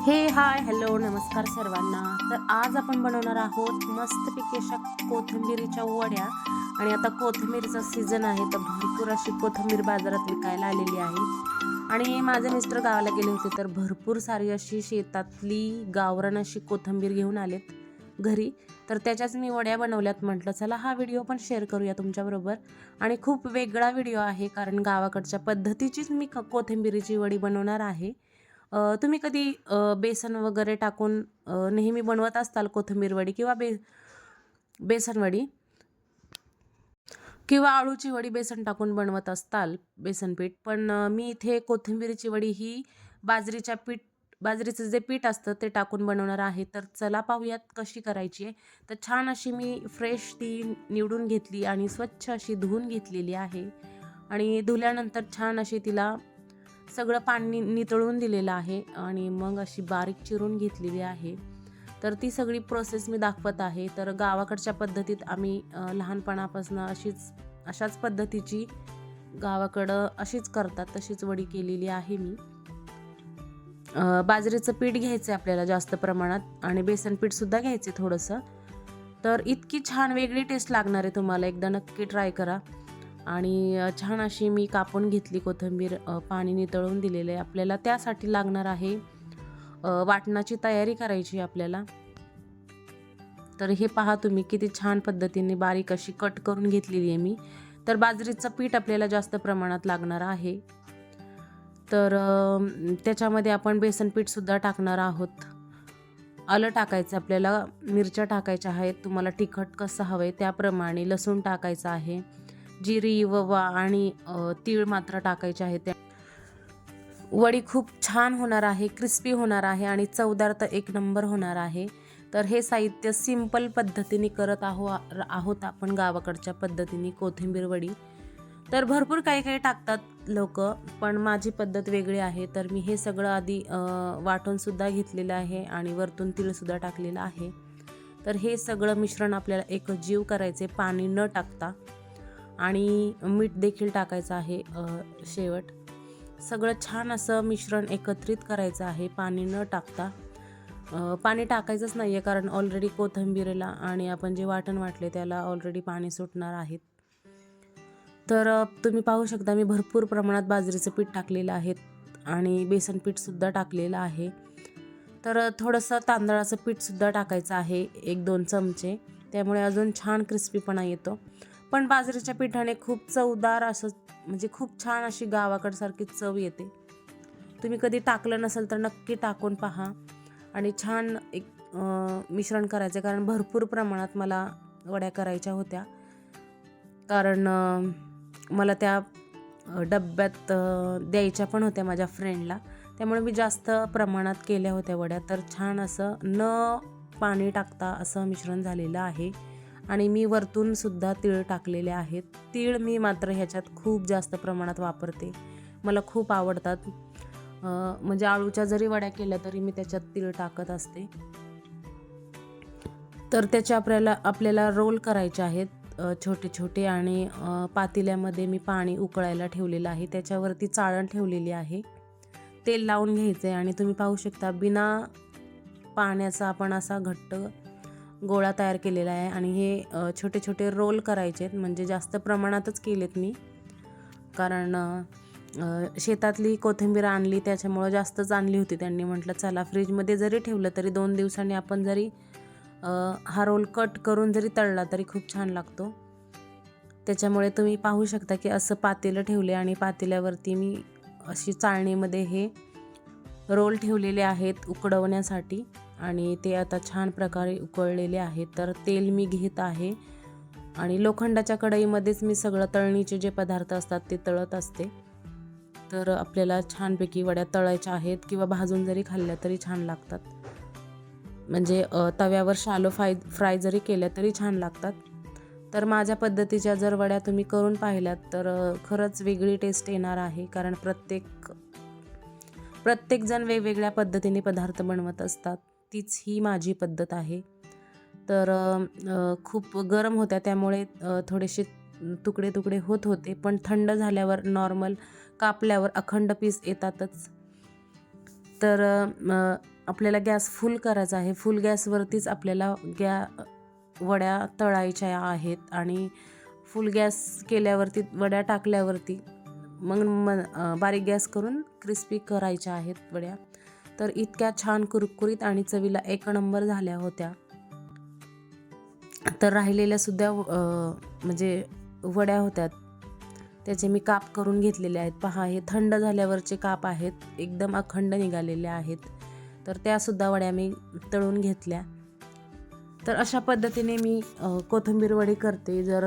हे hi hello नमस्कार सर्वांना. तर आज आपण बनवणार आहोत मस्तपैकी अशा कोथिंबीरीच्या वड्या. आणि आता कोथिंबीरचा सीझन आहे तर भरपूर अशी कोथिंबीर बाजारात विकायला आलेली आहे. आणि माझे मिस्टर गावाला गेले होते तर भरपूर सारी अशी शेतातली गावरान अशी कोथिंबीर घेऊन आलेत घरी. तर त्याच्याच मी वड्या बनवल्यात म्हटलं चला हा व्हिडिओ पण शेअर करूया तुमच्याबरोबर. आणि खूप वेगळा व्हिडिओ आहे कारण गावाकडच्या पद्धतीचीच मी क- कोथिंबिरीची वडी बनवणार आहे. तुम्ही कधी बेसन वगैरे टाकून नेहमी बनवत असताल कोथिंबीर वडी किंवा बे बेसन वडी? किंवा आळूची वडी बेसन टाकून बनवत असताल बेसन पीठ पण मी इथे कोथिंबीरीची वडी ही बाजरीच्या पीठ बाजरीचं जे पीठ असतं ते टाकून बनवणार आहे. तर चला पाहूयात कशी करायची आहे. तर छान अशी मी फ्रेश ती निवडून घेतली आणि स्वच्छ अशी धुवून घेतलेली आहे. आणि धुल्यानंतर छान अशी तिला सगळं पाणी नितळून दिलेलं आहे आणि मग अशी बारीक चिरून घेतलेली आहे. तर ती सगळी प्रोसेस मी दाखवत आहे. तर गावाकडच्या पद्धतीत आम्ही लहानपणापासून अशीच अशाच पद्धतीची गावाकडं अशीच करतात तशीच वडी केलेली आहे मी. बाजरीचं पीठ घ्यायचं आहे आपल्याला जास्त प्रमाणात आणि बेसन पीठसुद्धा घ्यायचं आहे थोडंसं. तर इतकी छान वेगळी टेस्ट लागणार आहे तुम्हाला. एकदा नक्की ट्राय करा. आणि छान अशी मी कापून घेतली कोथिंबीर पाणी नितळून दिलेलं आहे. आपल्याला त्यासाठी लागणार आहे वाटणाची तयारी करायची आहे आपल्याला. तर हे पहा तुम्ही किती छान पद्धतीने बारीक अशी कट करून घेतलेली आहे मी. तर बाजरीचं पीठ आपल्याला जास्त प्रमाणात लागणार आहे. तर त्याच्यामध्ये आपण बेसन पीठसुद्धा टाकणार आहोत. आलं टाकायचं आपल्याला मिरच्या टाकायच्या आहेत तुम्हाला तिखट कसं हवं आहे त्याप्रमाणे लसूण टाकायचं आहे. जिरी ववा आणि तीळ मात्र टाकायचे आहे त्या वडी खूप छान होणार आहे क्रिस्पी होणार आहे आणि चवदार तर एक नंबर होणार आहे. तर हे साहित्य सिंपल पद्धतीने करत आहो आहोत आपण गावाकडच्या पद्धतीने कोथिंबीर वडी. तर भरपूर काही काही टाकतात लोक पण माझी पद्धत वेगळी आहे. तर मी हे सगळं आधी वाटूनसुद्धा घेतलेलं आहे आणि वरतून तीळसुद्धा टाकलेलं आहे. तर हे सगळं मिश्रण आपल्याला एक जीव करायचे पाणी न टाकता. आणि मीठ देखील टाकायचं आहे शेवट. सगळं छान असं मिश्रण एकत्रित करायचं आहे पाणी न टाकता. पाणी टाकायचंच नाही आहे कारण ऑलरेडी कोथिंबीरला आणि आपण जे वाटण वाटले त्याला ऑलरेडी पाणी सुटणार आहेत. तर तुम्ही पाहू शकता मी भरपूर प्रमाणात बाजरीचं पीठ टाकलेलं आहे आणि बेसन पीठसुद्धा टाकलेलं आहे. तर थोडंसं तांदळाचं पीठसुद्धा टाकायचं आहे एक दोन चमचे. त्यामुळे अजून छान क्रिस्पीपणा येतो. पण बाजरीच्या पिठाने खूप चवदार असं म्हणजे खूप छान अशी गावाकडसारखी चव येते. तुम्ही कधी टाकलं नसेल तर नक्की टाकून पहा. आणि छान एक मिश्रण करायचं कारण भरपूर प्रमाणात मला वड्या करायच्या होत्या. कारण मला त्या डब्यात द्यायच्या पण होत्या माझ्या फ्रेंडला त्यामुळे मी जास्त प्रमाणात केल्या होत्या वड्या. तर छान असं न पाणी टाकता असं मिश्रण झालेलं आहे. आणि मी वरतून सुद्धा तीळ टाकलेले आहेत. तीळ मी मात्र ह्याच्यात खूप जास्त प्रमाणात वापरते. मला खूप आवडतात. म्हणजे आळूच्या जरी वड्या केल्या तरी मी त्याच्यात तीळ टाकत असते. तर त्याचे आपल्याला आपल्याला रोल करायचे आहेत छोटे छोटे आणि पातेल्यामध्ये मी पाणी उकळायला ठेवलेलं आहे. त्याच्यावरती चाळण ठेवलेली आहे. तेल लावून घ्यायचं आहे आणि तुम्ही पाहू शकता बिना पाण्याचा आपण असा घट्ट गोळा तयार केलेला आहे आणि हे छोटे छोटे रोल करायचे आहेत. म्हणजे जास्त प्रमाणातच केलेत मी. कारण शेतातली कोथिंबीर आणली त्याच्यामुळं जास्तच आणली होती त्यांनी. म्हटलं चला फ्रीजमध्ये जरी ठेवलं तरी दोन दिवसांनी आपण जरी हा रोल कट करून जरी तळला तरी खूप छान लागतो. त्याच्यामुळे तुम्ही पाहू शकता की असं पातेलं ठेवले आणि पातेल्यावरती मी अशी चाळणीमध्ये हे रोल ठेवलेले आहेत उकडवण्यासाठी. आणि ते आता छान प्रकारे उकळलेले आहेत. तर तेल मी घेत आहे. आणि लोखंडाच्या कढईमध्येच मी सगळं तळणीचे जे पदार्थ असतात ते तळत असते. तर आपल्याला छानपैकी वड्या तळायच्या आहेत किंवा भाजून जरी खाल्ल्या तरी छान लागतात. म्हणजे तव्यावर शालो फ्राय फ्राय जरी केल्या तरी छान लागतात. तर माझ्या पद्धतीच्या जर वड्या तुम्ही करून पाहिल्यात तर खरंच वेगळी टेस्ट येणार आहे. कारण प्रत्येक प्रत्येकजण वेगवेगळ्या पद्धतीने पदार्थ बनवत असतात. तीच ही माझी पद्धत आहे. तर खूप गरम होत्या त्यामुळे थोडेसे तुकडे तुकडे होत होते पण थंड झाल्यावर नॉर्मल कापल्यावर अखंड पीस येतातच. तर आपल्याला गॅस फुल करायचा आहे. फुल गॅसवरतीच आपल्याला गॅ वड्या तळायच्या आहेत आणि फुल गॅस केल्यावरती वड्या टाकल्यावरती मग म बारीक गॅस करून क्रिस्पी करायच्या आहेत वड्या. तर इतक्या छान कुरकुरीत आणि चवीला एक नंबर झाल्या होत्या. तर राहिलेल्या सुद्धा म्हणजे वड्या होत्या. त्याचे मी काप करून घेतलेले आहेत. पहा हे थंड झाल्यावरचे काप आहेत. एकदम अखंड निघालेले आहेत. तर त्यासुद्धा वड्या मी तळून घेतल्या. तर अशा पद्धतीने मी कोथिंबीर वडी करते. जर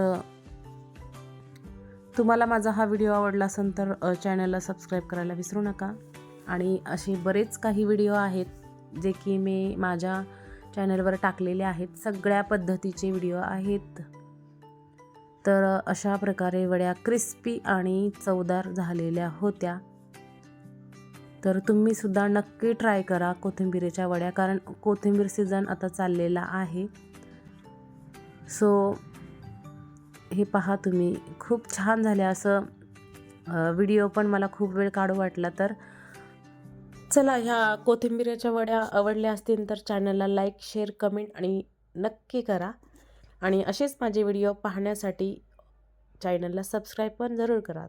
तुम्हाला माझा हा व्हिडिओ आवडला असेल तर चॅनलला सबस्क्राईब करायला विसरू नका. आणि असे बरेच काही व्हिडिओ आहेत जे की मी माझ्या चॅनलवर टाकलेले आहेत. सगळ्या पद्धतीचे व्हिडिओ आहेत. तर अशा प्रकारे वड्या क्रिस्पी आणि चवदार झालेल्या होत्या. तर तुम्ही सुद्धा नक्की ट्राय करा कोथिंबीरीच्या वड्या कारण कोथिंबीर सीझन आता चाललेला आहे. सो हे पहा तुम्ही. खूप छान झाले असं व्हिडिओ पण मला खूप वेळ काढू वाटला तर चला ह्या कोथिंबीरीच्या वड्या आवडल्या असतील तर चॅनलला लाईक शेअर कमेंट आणि नक्की करा. आणि असेच माझे व्हिडिओ पाहण्यासाठी चॅनलला सबस्क्राईब पण जरूर करा.